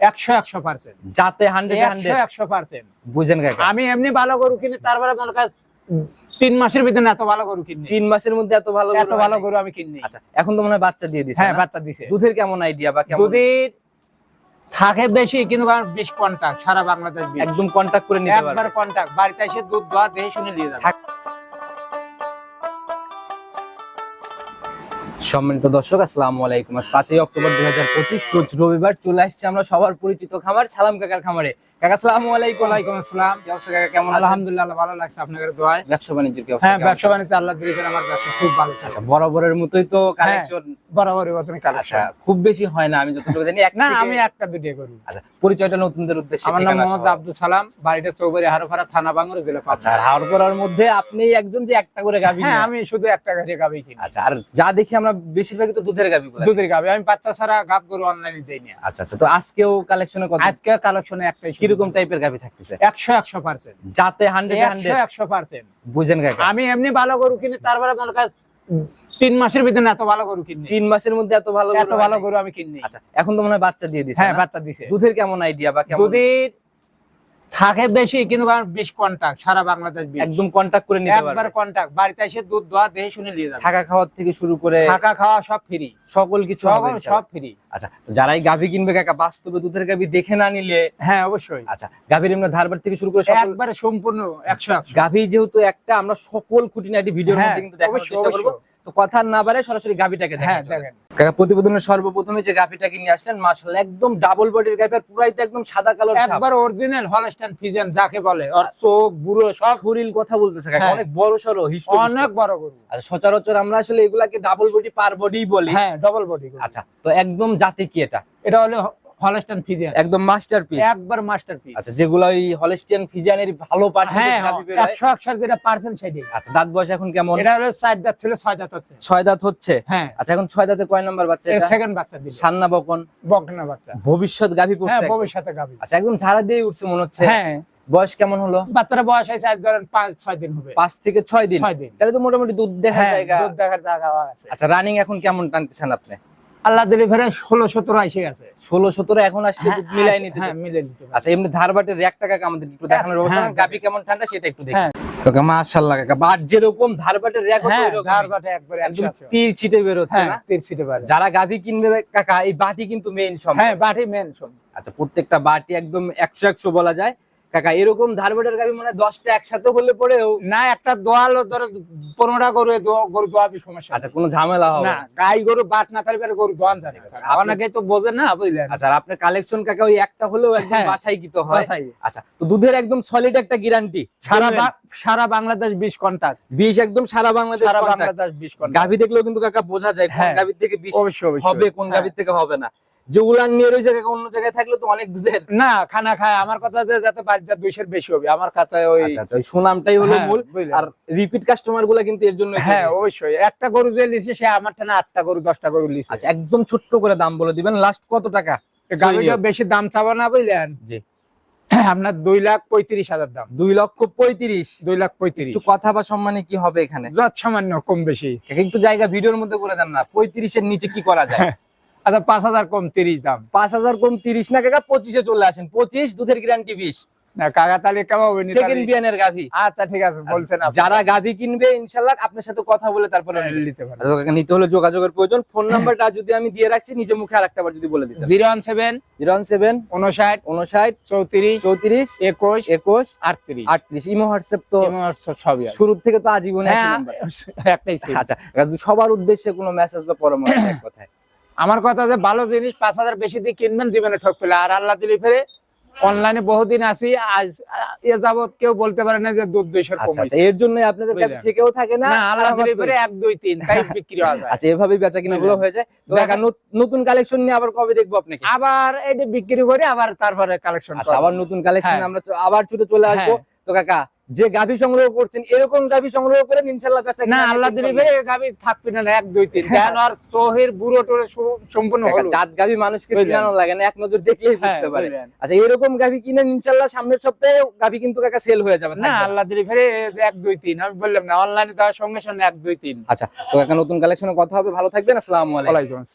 একশো একশো পার্সেন্ট। যাতে হান্ড্রেড একশো হান্ড্রেড একশো পার্সেন্ট। বুঝেন আমি এমনি ভালো গরু কিনি তারপরে মনে তিন মাসের ভিতরে এত ভালো গরু কিনি তিন মাসের মধ্যে এত ভালো এত ভালো গরু আমি কিনি আচ্ছা এখন তো মনে হয় বাচ্চা দিয়ে দিছে হ্যাঁ বাচ্চা দিছে। দুধের কেমন আইডিয়া বা কেমন? যদি থাকে বেশি কিন্তু বিশ কন্টাক্ট সারা বাংলাদেশ একদম কন্টাক্ট করে নিতে একবার কন্টাক্ট বাড়িতে এসে দুধ দোয়া দিয়ে শুনে নিয়ে যাবে। সম্মানিত দর্শক আসসালামু আলাইকুম। আজ পাঁচই অক্টোবর দুই হাজার পঁচিশ রোজ রবিবার চলে আসছি আমরা সবার পরিচিত খামার সালাম কাকার খামারে। কাকা সালামু আলাইকুম। ওয়ালাইকুম আসসালাম। কাকা? কেমন আলহামদুলিল্লাহ ভালো লাগছে আপনাদের দোয়ায়। ব্যবসা বাণিজ্যের কি অবস্থা? হ্যাঁ ব্যবসা বাণিজ্য আল্লাহ দিলে আমার ব্যবসা খুব ভালো আচ্ছা চলছে বরাবরের মতোই তো কালেকশন মতন আচ্ছা কালেকশন খুব বেশি হয় না আমি যতটুকু জানি এক না আমি একটা দুটো করি। আচ্ছা পরিচয়টা নতুনদের উদ্দেশ্যে আমার নাম মোহাম্মদ আব্দুল সালাম বাড়িটা চৌবাড়ি হারোপাড়া থানা বাঙ্গুর জেলা আচ্ছা আর হাওড় মধ্যে আপনি একজন যে একটা করে গাভী হ্যাঁ আমি শুধু একটা গাড়ি গাবি কিনি। আচ্ছা আর যা দেখি আমরা বেশিরভাগই তো দুধেরগুলো দুধের গাবি আমি বাচ্চা ছাড়া গাব গরু অনলাইনে দেই না। আচ্ছা আচ্ছা তো আজকেও কালেকশনে কত আজকে কালেকশনে একটাই শুধু। কীরকম টাইপের গাভী থাকতেছে? একশো একশো পার্সেন্ট যাতে হান্ড্রেড একশো হান্ড্রেড একশো পার্সেন্ট বুঝেন কাকা আমি এমনি ভালো গরু কিনি তারপরে মনে কর তিন মাসের ভিতরে এত ভালো গরু কিনি তিন মাসের মধ্যে এত ভালো এত ভালো গরু আমি কিনি। আচ্ছা এখন তো মনে হয় বাচ্চা দিয়ে দিছে হ্যাঁ বাচ্চা দিছে। দুধের কেমন আইডিয়া বা কেমন? যদি থাকে বেশি কিন্তু বিশ কন্টাক্ট সারা বাংলাদেশ। একদম কন্টাক্ট করে নিতে একবার পারবে। কন্টাক্ট বাড়িতে এসে দুধ দোয়া দিয়ে শুনে নিয়ে যাবে। থাকা খাওয়ার থেকে শুরু করে থাকা খাওয়া সব ফ্রি সকল কিছু হবে সব। ফ্রি আচ্ছা তো যারাই গাভী কিনবে কাকা বাস্তবে দুধের গাভী দেখে না নিলে হ্যাঁ অবশ্যই। আচ্ছা গাভীর এমনি ধারবার থেকে শুরু করে একবারে সম্পূর্ণ একশো গাভী যেহেতু একটা আমরা সকল খুঁটিনাটি ভিডিওর হ্যাঁ, মধ্যে কিন্তু দেখানোর চেষ্টা করব। তো কথা না বাড়ে সরাসরি গাভীটাকে হ্যাঁ দেখেন। কাকা প্রতিবেদনের সর্বপ্রথমে যে গাভীটাকে নিয়ে আসলেন মাশাআল্লাহ একদম ডাবল বডির গাভী আর পুরাই তো একদম সাদা ছাপ। একবার অরিজিনাল হলস্টাইন ফিজিয়ান যাকে বলে ওর চোখ বুড়ো সব। শরীর কথা বলতেছে কাকা হ্যাঁ। অনেক বড় সড়ো হিস্ট অনেক বড় গরু। আর সচরাচর আমরা আসলে এগুলাকে ডাবল বডি পার বডি বলি। হ্যাঁ ডবল বডি আচ্ছা তো একদম জাতি কি এটা? এটা হলো হলস্টাইন ফিজিয়ান। একদম মাস্টারপিস একবার মাস্টারপিস আচ্ছা যেগুলো ওই হলস্টিয়ান ফিজিয়ানের ভালো পার্সেন্টেজ হ্যাঁ বের হয়। যেটা পার্সেন্ট আচ্ছা দাঁত বয়স এখন কেমন? এটা হলো চার দাঁত ছিল ছয় দাঁত হচ্ছে। ছয় দাঁত হচ্ছে? হ্যাঁ। আচ্ছা এখন ছয় দাঁতে কয় নম্বর বাচ্চা এটা? সেকেন্ড বাচ্চা দিল সান্না বকন? বকনা বাচ্চা। ভবিষ্যৎ পড়ছে একদম। ভবিষ্যতে গাবি আচ্ছা একদম ঝাড়া দিয়ে উঠছে মনে হচ্ছে। হ্যাঁ। বয়স কেমন হলো? বাচ্চারা বয়স হয়েছে আজ ধরেন পাঁচ ছয় দিন হবে। পাঁচ থেকে ছয় দিন? ছয় দিন। তাহলে তো মোটামুটি দুধ দেখার জায়গা। দুধ দেখার জায়গা আছে। আচ্ছা রানিং এখন কেমন টানতেছেন আপনি? আল্লাহ দিলে ফেরে ষোলো সতেরো এসে গেছে। ষোলো সতেরো এখন আসলে দুধ মিলাই নিতে হ্যাঁ চান। মিলে নিতে আচ্ছা এমনি ধারবাটের এক টাকা আমাদের একটু দেখানোর ব্যবস্থা হ্যাঁ। গাভী কেমন ঠান্ডা সেটা একটু দেখি। হ্যাঁ। কাকা মাশাআল্লাহ কাকা বাট যেরকম ধারবাটের র্যাক হ্যাঁ একবারে একদম। তীর ছিটে বের হচ্ছে হ্যাঁ না? তীর ছিটে যারা গাভী কিনবে কাকা এই বাটি কিন্তু মেইন সম্পদ। হ্যাঁ বাটি আচ্ছা প্রত্যেকটা বাটি একদম একশো একশো বলা যায়। কাকা এরকম ধারবাটের গাভী মানে দশটা একসাথে হলে পরেও না একটা দোয়াল ধরো পনেরোটা গরু গরু দোয়াবি সমস্যা? আচ্ছা কোনো ঝামেলা হবে না। গাই গরু বাট না পরে গরু দোয়ান জানি আপনি- অনেকে তো বোঝে না বুঝলেন? আচ্ছা আপনার কালেকশন কাকা ওই একটা হলেও একদম হ্যাঁ। বাছাই কিত হয়? আচ্ছা তো দুধের একদম সলিড একটা গ্যারান্টি সারা সারা বাংলাদেশ বিশ কন্টাক্ট বিষ একদম সারা বাংলাদেশ সারা বাংলাদেশ বিশ কন্টাক্ট গাভী দেখলেও কিন্তু কাকা বোঝা যায় কোন হ্যাঁ। গাভীর থেকে অবশ্যই। হবে কোন হ্যাঁ। গাভীর থেকে হবে না। যে উলান নিয়ে রয়েছে অন্য জায়গায় থাকলে তো অনেক না খানা খায়। আমার কথা যে যাতে বাচ্চা দুইশের বেশি হবে। আমার কথায় ওই আচ্ছা আচ্ছা ওই সুনামটাই হলো হ্যাঁ, মূল। আর রিপিট কাস্টমারগুলা কিন্তু এর জন্য হ্যাঁ অবশ্যই। একটা গরু যে লিছে সে আমার ঠানে আটটা গরু দশটা গরু লিছে। আচ্ছা একদম ছোট্ট করে দাম বলে দিবেন। লাস্ট কত টাকা? গাড়িটা বেশি দাম চাবো না বুঝলেন? জি। আপনার দুই লাখ পঁয়ত্রিশ হাজার দাম। দুই লক্ষ পঁয়ত্রিশ। দুই লাখ পঁয়ত্রিশ। কথা বা সম্মানে কি হবে এখানে? সামান্য কম বেশি। একটু জায়গা ভিডিওর মধ্যে করে দেন না। পঁয়ত্রিশের নিচে কি করা যায়? আচ্ছা পাঁচ হাজার কম তিরিশ দাম। পাঁচ হাজার কম তিরিশ না কাকা পঁচিশে চলে আসেন। পঁচিশ দুধের গ্যারান্টি বিশ। না কাকা তাহলে কেমন হবে নি সেকেন্ড বিয়ানের গাভী। আচ্ছা ঠিক আছে বলছেন যারা গাভী কিনবে ইনশাল্লাহ আপনার সাথে কথা বলে তারপরে হ্যাঁ, নিতে আচ্ছা, নিতে হলে যোগাযোগের প্রয়োজন। ফোন নাম্বারটা যদি আমি দিয়ে রাখছি নিজে মুখে আরেকটা বার যদি বলে দিতেন zero one seven zero one seven উনষাট উনষাট চৌত্রিশ চৌত্রিশ একুশ একুশ আটত্রিশ। আটত্রিশ। ইমো হোয়াটসঅ্যাপ তো সবই। শুরু থেকে তো আজীবন হ্যাঁ, একটাই আচ্ছা সবার উদ্দেশ্যে কোনো মেসেজ বা পরামর্শ কথায়? আমার কথা যে ভালো জিনিস পাঁচ হাজার বেশি দিয়ে কিনবেন জীবনে ঠক পেলে। আর আল্লাহ দিলি ফেরে অনলাইনে বহুদিন আছি আজ এ যাবত কেউ বলতে পারে না যে দুধ দুইশোর আচ্ছা আচ্ছা এর জন্য আপনাদের থেকেও থাকে না আল্লাহ দিলি ফেরে এক দুই তিন তাই বিক্রি যায়। আচ্ছা এভাবেই বেচা কিনা গুলো হয়ে যায় তো নতুন কালেকশন নিয়ে আবার কবে দেখব আপনাকে? আবার এটা বিক্রি করে আবার তারপরে কালেকশন আচ্ছা আবার নতুন কালেকশন হ্যাঁ। আমরা আবার ছুটে চলে আসব। তো কাকা যে গাভী সংগ্রহ করছেন এরকম গাভী সংগ্রহ করে ইনশাল্লাহ বেচা না আল্লাহ চলবে। থাকবে না এক দুই তিন। কেন? আর চোহের বুড়ো টোরে সম্পূর্ণ হলো জাত গাভী মানুষকে। চিনানো লাগে না এক নজর দেখলেই হ্যাঁ, বুঝতে পারে। আচ্ছা এরকম গাভী কিনে ইনশাল্লাহ সামনের সপ্তাহে গাভী কিন্তু কাকা সেল হয়ে যাবে না আল্লাহ দিলি ফেরে এক দুই তিন। আমি বললাম না অনলাইনে দেওয়ার সঙ্গে সঙ্গে এক দুই তিন। আচ্ছা তো কাকা নতুন কালেকশনের কথা হবে ভালো থাকবেন আসসালামু আলাইকুম। আসসালাম।